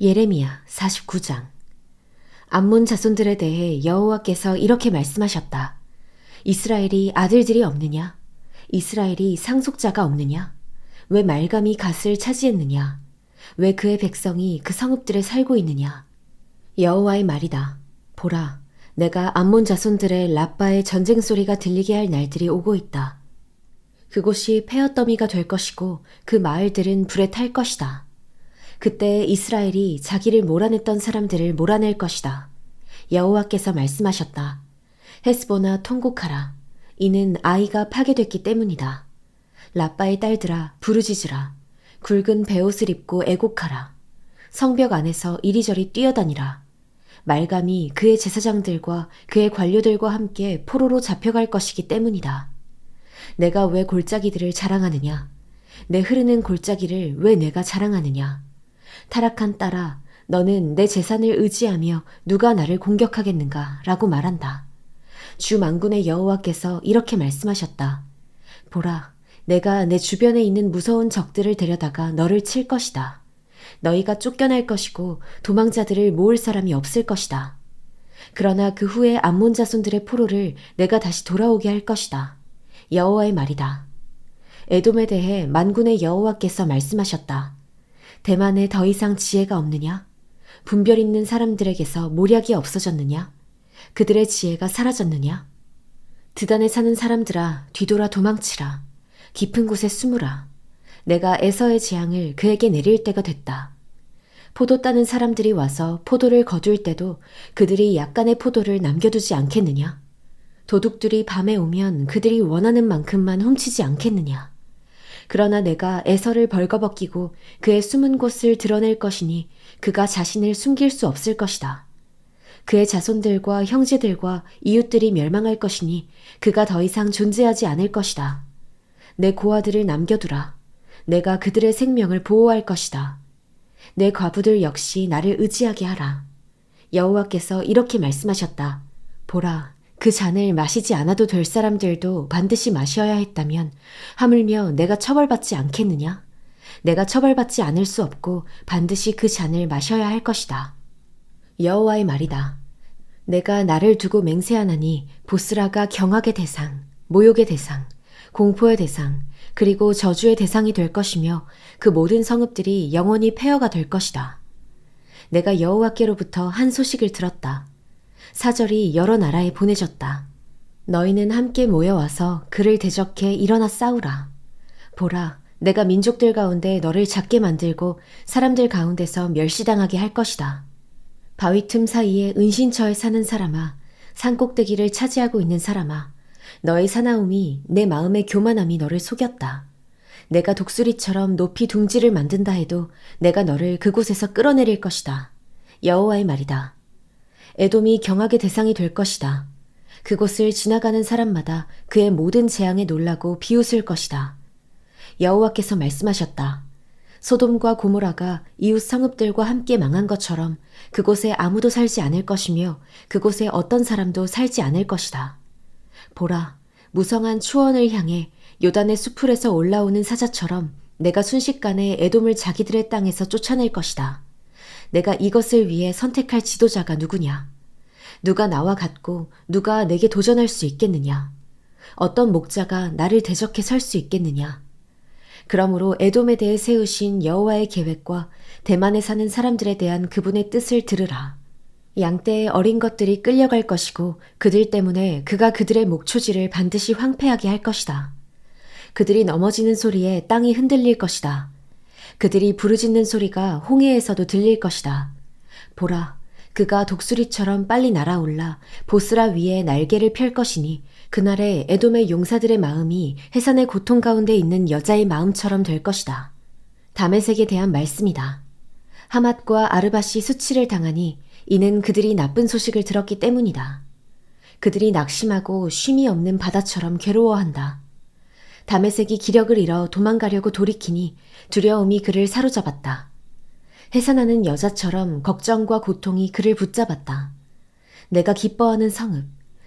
예레미야 49장 암몬 자손들에 대해 여호와께서 이렇게 말씀하셨다. 이스라엘이 아들들이 없느냐? 이스라엘이 상속자가 없느냐? 왜 말감이 갓을 차지했느냐? 왜 그의 백성이 그 성읍들에 살고 있느냐? 여호와의 말이다. 보라, 내가 암몬 자손들의 라빠의 전쟁 소리가 들리게 할 날들이 오고 있다. 그곳이 폐허더미가 될 것이고 그 마을들은 불에 탈 것이다. 그때 이스라엘이 자기를 몰아냈던 사람들을 몰아낼 것이다. 여호와께서 말씀하셨다. 헤스보나 통곡하라. 이는 아이가 파괴됐기 때문이다. 라빠의 딸들아 부르짖으라. 굵은 베옷을 입고 애곡하라. 성벽 안에서 이리저리 뛰어다니라. 말감이 그의 제사장들과 그의 관료들과 함께 포로로 잡혀갈 것이기 때문이다. 내가 왜 골짜기들을 자랑하느냐? 내 흐르는 골짜기를 왜 내가 자랑하느냐? 타락한 딸아, 너는 내 재산을 의지하며 누가 나를 공격하겠는가? 라고 말한다. 주 만군의 여호와께서 이렇게 말씀하셨다. 보라, 내가 내 주변에 있는 무서운 적들을 데려다가 너를 칠 것이다. 너희가 쫓겨날 것이고 도망자들을 모을 사람이 없을 것이다. 그러나 그 후에 암몬 자손들의 포로를 내가 다시 돌아오게 할 것이다. 여호와의 말이다. 에돔에 대해 만군의 여호와께서 말씀하셨다. 대만에 더 이상 지혜가 없느냐? 분별 있는 사람들에게서 모략이 없어졌느냐? 그들의 지혜가 사라졌느냐? 드단에 사는 사람들아 뒤돌아 도망치라. 깊은 곳에 숨으라. 내가 에서의 재앙을 그에게 내릴 때가 됐다. 포도 따는 사람들이 와서 포도를 거둘 때도 그들이 약간의 포도를 남겨두지 않겠느냐? 도둑들이 밤에 오면 그들이 원하는 만큼만 훔치지 않겠느냐? 그러나 내가 에서를 벌거벗기고 그의 숨은 곳을 드러낼 것이니 그가 자신을 숨길 수 없을 것이다. 그의 자손들과 형제들과 이웃들이 멸망할 것이니 그가 더 이상 존재하지 않을 것이다. 내 고아들을 남겨두라. 내가 그들의 생명을 보호할 것이다. 내 과부들 역시 나를 의지하게 하라. 여호와께서 이렇게 말씀하셨다. 보라, 그 잔을 마시지 않아도 될 사람들도 반드시 마셔야 했다면 하물며 내가 처벌받지 않겠느냐? 내가 처벌받지 않을 수 없고 반드시 그 잔을 마셔야 할 것이다. 여호와의 말이다. 내가 나를 두고 맹세하나니 보스라가 경악의 대상, 모욕의 대상, 공포의 대상, 그리고 저주의 대상이 될 것이며 그 모든 성읍들이 영원히 폐허가 될 것이다. 내가 여호와께로부터 한 소식을 들었다. 사절이 여러 나라에 보내졌다. 너희는 함께 모여와서 그를 대적해 일어나 싸우라. 보라, 내가 민족들 가운데 너를 작게 만들고 사람들 가운데서 멸시당하게 할 것이다. 바위 틈 사이에 은신처에 사는 사람아, 산꼭대기를 차지하고 있는 사람아, 너의 사나움이 내 마음의 교만함이 너를 속였다. 내가 독수리처럼 높이 둥지를 만든다 해도 내가 너를 그곳에서 끌어내릴 것이다. 여호와의 말이다. 에돔이 경악의 대상이 될 것이다. 그곳을 지나가는 사람마다 그의 모든 재앙에 놀라고 비웃을 것이다. 여호와께서 말씀하셨다. 소돔과 고모라가 이웃 성읍들과 함께 망한 것처럼 그곳에 아무도 살지 않을 것이며 그곳에 어떤 사람도 살지 않을 것이다. 보라, 무성한 추원을 향해 요단의 수풀에서 올라오는 사자처럼 내가 순식간에 에돔을 자기들의 땅에서 쫓아낼 것이다. 내가 이것을 위해 선택할 지도자가 누구냐? 누가 나와 같고 누가 내게 도전할 수 있겠느냐? 어떤 목자가 나를 대적해 설 수 있겠느냐? 그러므로 에돔에 대해 세우신 여호와의 계획과 대만에 사는 사람들에 대한 그분의 뜻을 들으라. 양떼의 어린 것들이 끌려갈 것이고 그들 때문에 그가 그들의 목초지를 반드시 황폐하게 할 것이다. 그들이 넘어지는 소리에 땅이 흔들릴 것이다. 그들이 부르짖는 소리가 홍해에서도 들릴 것이다. 보라, 그가 독수리처럼 빨리 날아올라 보스라 위에 날개를 펼 것이니 그날에 에돔의 용사들의 마음이 해산의 고통 가운데 있는 여자의 마음처럼 될 것이다. 다메색에 대한 말씀이다. 하맛과 아르바시 수치를 당하니 이는 그들이 나쁜 소식을 들었기 때문이다. 그들이 낙심하고 쉼이 없는 바다처럼 괴로워한다. 다메색이 기력을 잃어 도망가려고 돌이키니 두려움이 그를 사로잡았다. 해산하는 여자처럼 걱정과 고통이 그를 붙잡았다. 내가 기뻐하는 성읍,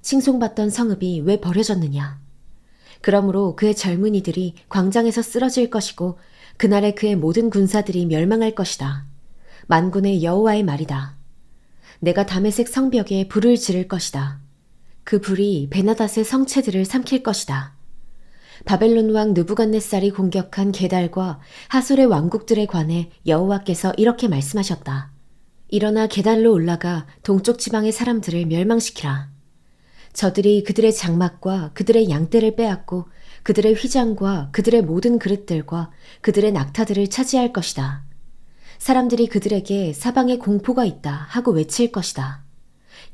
칭송받던 성읍이 왜 버려졌느냐? 그러므로 그의 젊은이들이 광장에서 쓰러질 것이고 그날에 그의 모든 군사들이 멸망할 것이다. 만군의 여호와의 말이다. 내가 다메섹 성벽에 불을 지를 것이다. 그 불이 베나닷의 성체들을 삼킬 것이다. 바벨론 왕 느부갓네살이 공격한 게달과 하솔의 왕국들에 관해 여호와께서 이렇게 말씀하셨다. 일어나 게달로 올라가 동쪽 지방의 사람들을 멸망시키라. 저들이 그들의 장막과 그들의 양떼를 빼앗고 그들의 휘장과 그들의 모든 그릇들과 그들의 낙타들을 차지할 것이다. 사람들이 그들에게 사방에 공포가 있다 하고 외칠 것이다.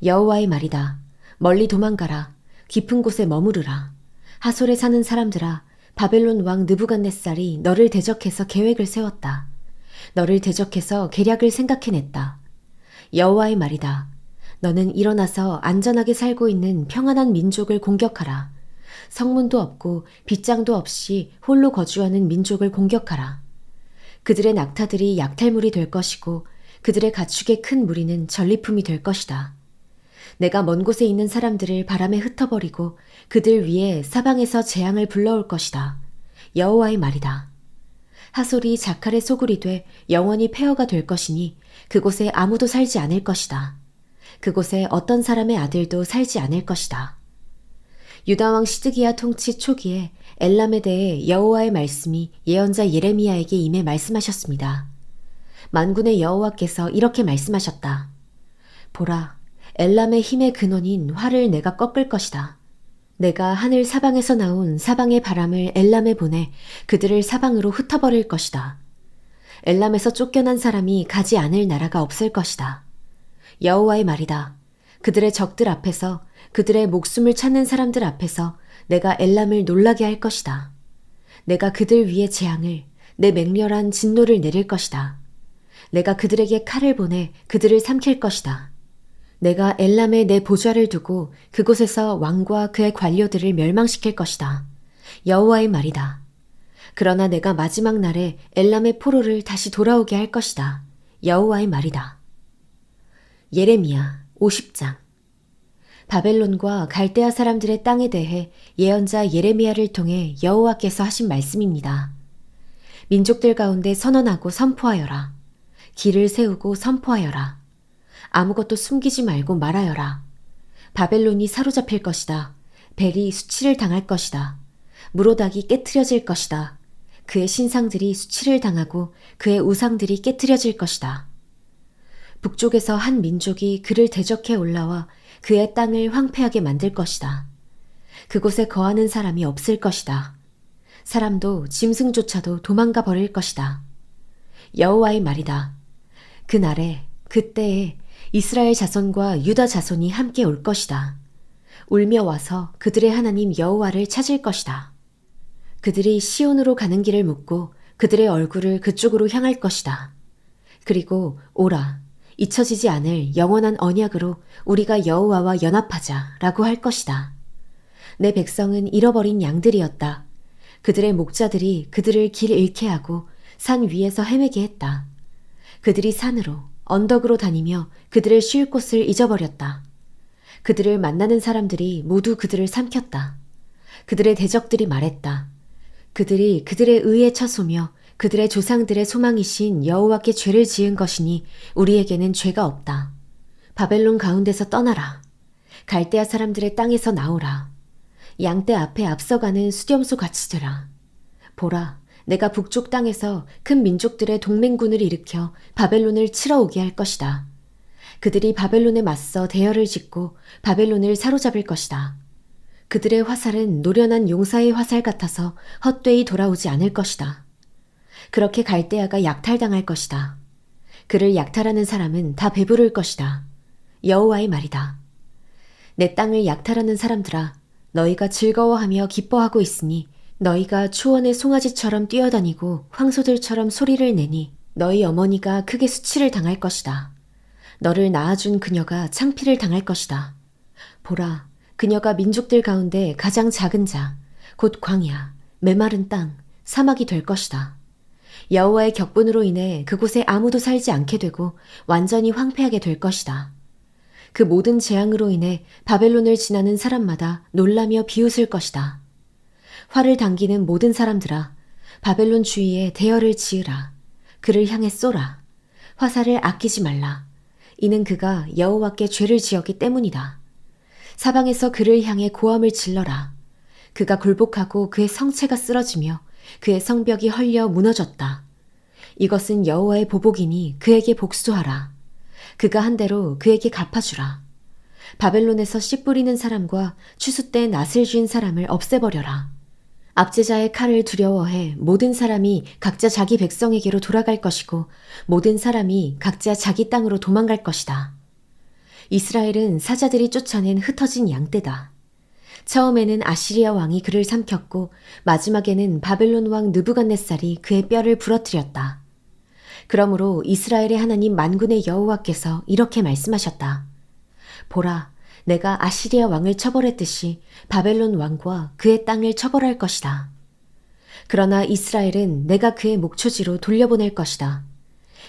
여호와의 말이다. 멀리 도망가라. 깊은 곳에 머무르라. 하솔에 사는 사람들아, 바벨론 왕 느부갓네살이 너를 대적해서 계획을 세웠다. 너를 대적해서 계략을 생각해냈다. 여호와의 말이다. 너는 일어나서 안전하게 살고 있는 평안한 민족을 공격하라. 성문도 없고 빗장도 없이 홀로 거주하는 민족을 공격하라. 그들의 낙타들이 약탈물이 될 것이고 그들의 가축의 큰 무리는 전리품이 될 것이다. 내가 먼 곳에 있는 사람들을 바람에 흩어버리고 그들 위에 사방에서 재앙을 불러올 것이다. 여호와의 말이다. 하솔이 자칼의 소굴이 돼 영원히 폐허가 될 것이니 그곳에 아무도 살지 않을 것이다. 그곳에 어떤 사람의 아들도 살지 않을 것이다. 유다왕 시드기야 통치 초기에 엘람에 대해 여호와의 말씀이 예언자 예레미야에게 임해 말씀하셨습니다. 만군의 여호와께서 이렇게 말씀하셨다. 보라, 엘람의 힘의 근원인 활을 내가 꺾을 것이다. 내가 하늘 사방에서 나온 사방의 바람을 엘람에 보내 그들을 사방으로 흩어버릴 것이다. 엘람에서 쫓겨난 사람이 가지 않을 나라가 없을 것이다. 여호와의 말이다. 그들의 적들 앞에서 그들의 목숨을 찾는 사람들 앞에서 내가 엘람을 놀라게 할 것이다. 내가 그들 위에 재앙을 내 맹렬한 진노를 내릴 것이다. 내가 그들에게 칼을 보내 그들을 삼킬 것이다. 내가 엘람에 내 보좌를 두고 그곳에서 왕과 그의 관료들을 멸망시킬 것이다. 여호와의 말이다. 그러나 내가 마지막 날에 엘람의 포로를 다시 돌아오게 할 것이다. 여호와의 말이다. 예레미야 50장 바벨론과 갈대아 사람들의 땅에 대해 예언자 예레미야를 통해 여호와께서 하신 말씀입니다. 민족들 가운데 선언하고 선포하여라. 길을 세우고 선포하여라. 아무것도 숨기지 말고 말하여라. 바벨론이 사로잡힐 것이다. 벨이 수치를 당할 것이다. 무로닥이 깨트려질 것이다. 그의 신상들이 수치를 당하고 그의 우상들이 깨트려질 것이다. 북쪽에서 한 민족이 그를 대적해 올라와 그의 땅을 황폐하게 만들 것이다. 그곳에 거하는 사람이 없을 것이다. 사람도 짐승조차도 도망가 버릴 것이다. 여호와의 말이다. 그날에 그때에 이스라엘 자손과 유다 자손이 함께 올 것이다. 울며 와서 그들의 하나님 여호와를 찾을 것이다. 그들이 시온으로 가는 길을 묻고 그들의 얼굴을 그쪽으로 향할 것이다. 그리고 오라 잊혀지지 않을 영원한 언약으로 우리가 여호와와 연합하자라고 할 것이다. 내 백성은 잃어버린 양들이었다. 그들의 목자들이 그들을 길 잃게 하고 산 위에서 헤매게 했다. 그들이 산으로 언덕으로 다니며 그들을 쉴 곳을 잊어버렸다. 그들을 만나는 사람들이 모두 그들을 삼켰다. 그들의 대적들이 말했다. 그들이 그들의 의에 처소며 그들의 조상들의 소망이신 여호와께 죄를 지은 것이니 우리에게는 죄가 없다. 바벨론 가운데서 떠나라. 갈대아 사람들의 땅에서 나오라. 양떼 앞에 앞서가는 수렴소 같이 되라. 보라, 내가 북쪽 땅에서 큰 민족들의 동맹군을 일으켜 바벨론을 치러 오게 할 것이다. 그들이 바벨론에 맞서 대열을 짓고 바벨론을 사로잡을 것이다. 그들의 화살은 노련한 용사의 화살 같아서 헛되이 돌아오지 않을 것이다. 그렇게 갈대아가 약탈당할 것이다. 그를 약탈하는 사람은 다 배부를 것이다. 여호와의 말이다. 내 땅을 약탈하는 사람들아, 너희가 즐거워하며 기뻐하고 있으니 너희가 추원의 송아지처럼 뛰어다니고 황소들처럼 소리를 내니 너희 어머니가 크게 수치를 당할 것이다. 너를 낳아준 그녀가 창피를 당할 것이다. 보라, 그녀가 민족들 가운데 가장 작은 자, 곧 광야, 메마른 땅, 사막이 될 것이다. 여호와의 격분으로 인해 그곳에 아무도 살지 않게 되고 완전히 황폐하게 될 것이다. 그 모든 재앙으로 인해 바벨론을 지나는 사람마다 놀라며 비웃을 것이다. 활을 당기는 모든 사람들아, 바벨론 주위에 대열을 지으라. 그를 향해 쏘라. 화살을 아끼지 말라. 이는 그가 여호와께 죄를 지었기 때문이다. 사방에서 그를 향해 고함을 질러라. 그가 굴복하고 그의 성체가 쓰러지며 그의 성벽이 헐려 무너졌다. 이것은 여호와의 보복이니 그에게 복수하라. 그가 한 대로 그에게 갚아주라. 바벨론에서 씨 뿌리는 사람과 추수 때 낫을 쥔 사람을 없애버려라. 압제자의 칼을 두려워해 모든 사람이 각자 자기 백성에게로 돌아갈 것이고 모든 사람이 각자 자기 땅으로 도망갈 것이다. 이스라엘은 사자들이 쫓아낸 흩어진 양떼다. 처음에는 아시리아 왕이 그를 삼켰고 마지막에는 바벨론 왕 느부갓네살이 그의 뼈를 부러뜨렸다. 그러므로 이스라엘의 하나님 만군의 여호와께서 이렇게 말씀하셨다. 보라, 내가 아시리아 왕을 처벌했듯이 바벨론 왕과 그의 땅을 처벌할 것이다. 그러나 이스라엘은 내가 그의 목초지로 돌려보낼 것이다.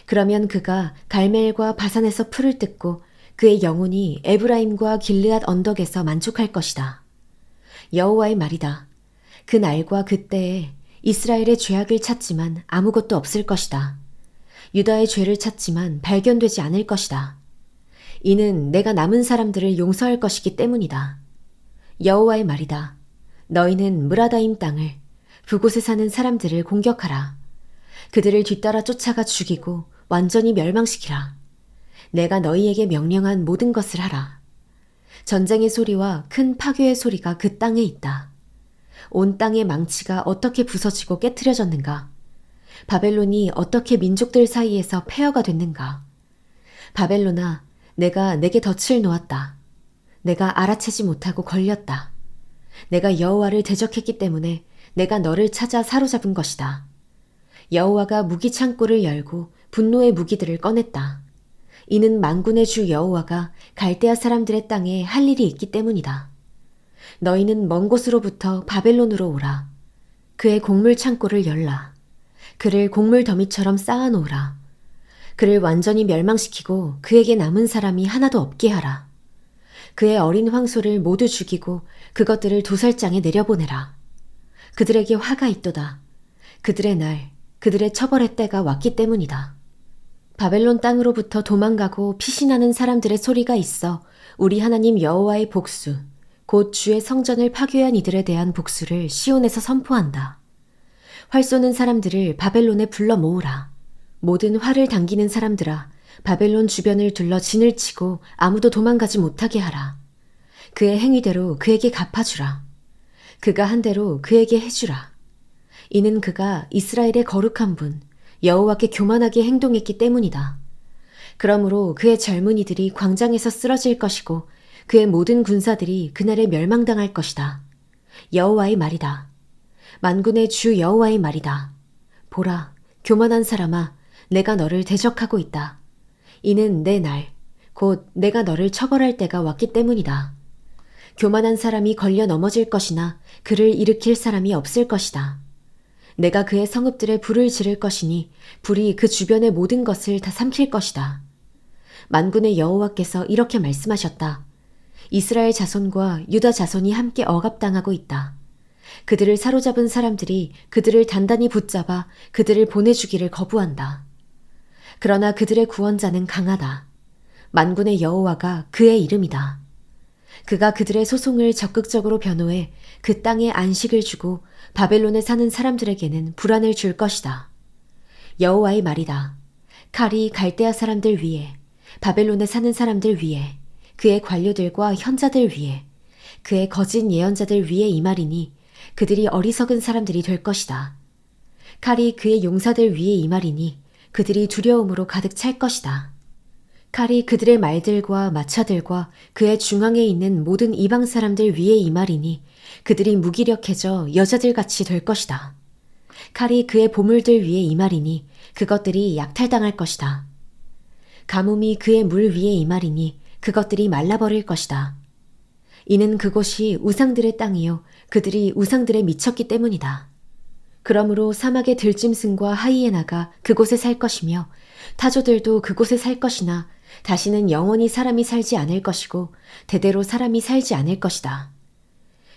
그러면 그가 갈멜과 바산에서 풀을 뜯고 그의 영혼이 에브라임과 길르앗 언덕에서 만족할 것이다. 여호와의 말이다. 그 날과 그때에 이스라엘의 죄악을 찾지만 아무것도 없을 것이다. 유다의 죄를 찾지만 발견되지 않을 것이다. 이는 내가 남은 사람들을 용서할 것이기 때문이다. 여호와의 말이다. 너희는 무라다임 땅을 그곳에 사는 사람들을 공격하라. 그들을 뒤따라 쫓아가 죽이고 완전히 멸망시키라. 내가 너희에게 명령한 모든 것을 하라. 전쟁의 소리와 큰 파괴의 소리가 그 땅에 있다. 온 땅의 망치가 어떻게 부서지고 깨트려졌는가? 바벨론이 어떻게 민족들 사이에서 폐허가 됐는가? 바벨론아, 내가 내게 덫을 놓았다. 내가 알아채지 못하고 걸렸다. 내가 여호와를 대적했기 때문에 내가 너를 찾아 사로잡은 것이다. 여호와가 무기 창고를 열고 분노의 무기들을 꺼냈다. 이는 만군의 주 여호와가 갈대아 사람들의 땅에 할 일이 있기 때문이다. 너희는 먼 곳으로부터 바벨론으로 오라. 그의 곡물 창고를 열라. 그를 곡물 더미처럼 쌓아놓으라. 그를 완전히 멸망시키고 그에게 남은 사람이 하나도 없게 하라. 그의 어린 황소를 모두 죽이고 그것들을 도살장에 내려보내라. 그들에게 화가 있도다. 그들의 날, 그들의 처벌의 때가 왔기 때문이다. 바벨론 땅으로부터 도망가고 피신하는 사람들의 소리가 있어 우리 하나님 여호와의 복수, 곧 주의 성전을 파괴한 이들에 대한 복수를 시온에서 선포한다. 활 쏘는 사람들을 바벨론에 불러 모으라. 모든 활을 당기는 사람들아, 바벨론 주변을 둘러 진을 치고 아무도 도망가지 못하게 하라. 그의 행위대로 그에게 갚아주라. 그가 한 대로 그에게 해주라. 이는 그가 이스라엘의 거룩한 분, 여호와께 교만하게 행동했기 때문이다. 그러므로 그의 젊은이들이 광장에서 쓰러질 것이고 그의 모든 군사들이 그날에 멸망당할 것이다. 여호와의 말이다. 만군의 주 여호와의 말이다. 보라, 교만한 사람아, 내가 너를 대적하고 있다. 이는 내 날, 곧 내가 너를 처벌할 때가 왔기 때문이다. 교만한 사람이 걸려 넘어질 것이나 그를 일으킬 사람이 없을 것이다. 내가 그의 성읍들에 불을 지를 것이니 불이 그 주변의 모든 것을 다 삼킬 것이다. 만군의 여호와께서 이렇게 말씀하셨다. 이스라엘 자손과 유다 자손이 함께 억압당하고 있다. 그들을 사로잡은 사람들이 그들을 단단히 붙잡아 그들을 보내주기를 거부한다. 그러나 그들의 구원자는 강하다. 만군의 여호와가 그의 이름이다. 그가 그들의 소송을 적극적으로 변호해 그 땅에 안식을 주고 바벨론에 사는 사람들에게는 불안을 줄 것이다. 여호와의 말이다. 칼이 갈대아 사람들 위에, 바벨론에 사는 사람들 위에, 그의 관료들과 현자들 위에, 그의 거짓 예언자들 위에 이 말이니 그들이 어리석은 사람들이 될 것이다. 칼이 그의 용사들 위에 이 말이니 그들이 두려움으로 가득 찰 것이다. 칼이 그들의 말들과 마차들과 그의 중앙에 있는 모든 이방 사람들 위에 이 말이니 그들이 무기력해져 여자들 같이 될 것이다. 칼이 그의 보물들 위에 이 말이니 그것들이 약탈당할 것이다. 가뭄이 그의 물 위에 이 말이니 그것들이 말라버릴 것이다. 이는 그곳이 우상들의 땅이요 그들이 우상들에 미쳤기 때문이다. 그러므로 사막의 들짐승과 하이에나가 그곳에 살 것이며 타조들도 그곳에 살 것이나 다시는 영원히 사람이 살지 않을 것이고 대대로 사람이 살지 않을 것이다.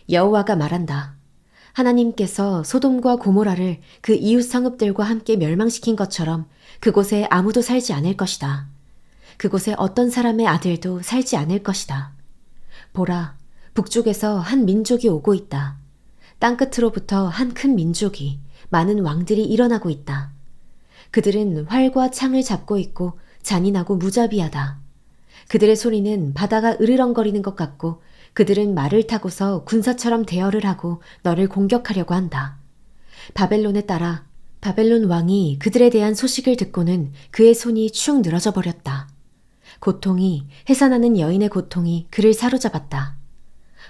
여호와가 말한다. 하나님께서 소돔과 고모라를 그 이웃 성읍들과 함께 멸망시킨 것처럼 그곳에 아무도 살지 않을 것이다. 그곳에 어떤 사람의 아들도 살지 않을 것이다. 보라, 북쪽에서 한 민족이 오고 있다. 땅끝으로부터 한 큰 민족이 많은 왕들이 일어나고 있다. 그들은 활과 창을 잡고 있고 잔인하고 무자비하다. 그들의 소리는 바다가 으르렁거리는 것 같고 그들은 말을 타고서 군사처럼 대열을 하고 너를 공격하려고 한다. 바벨론에 따라 바벨론 왕이 그들에 대한 소식을 듣고는 그의 손이 축 늘어져 버렸다. 고통이 해산하는 여인의 고통이 그를 사로잡았다.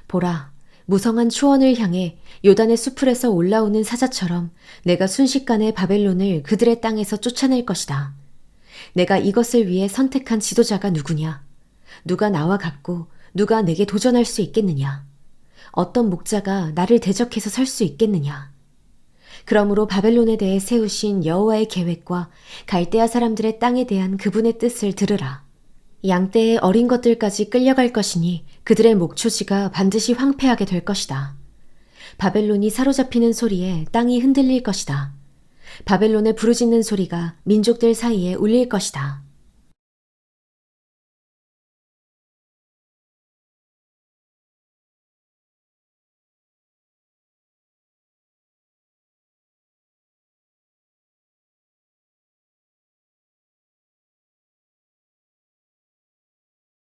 보라, 무성한 초원을 향해 요단의 수풀에서 올라오는 사자처럼 내가 순식간에 바벨론을 그들의 땅에서 쫓아낼 것이다. 내가 이것을 위해 선택한 지도자가 누구냐? 누가 나와 같고 누가 내게 도전할 수 있겠느냐? 어떤 목자가 나를 대적해서 설 수 있겠느냐? 그러므로 바벨론에 대해 세우신 여호와의 계획과 갈대아 사람들의 땅에 대한 그분의 뜻을 들으라. 양떼의 어린 것들까지 끌려갈 것이니 그들의 목초지가 반드시 황폐하게 될 것이다. 바벨론이 사로잡히는 소리에 땅이 흔들릴 것이다. 바벨론의 부르짖는 소리가 민족들 사이에 울릴 것이다.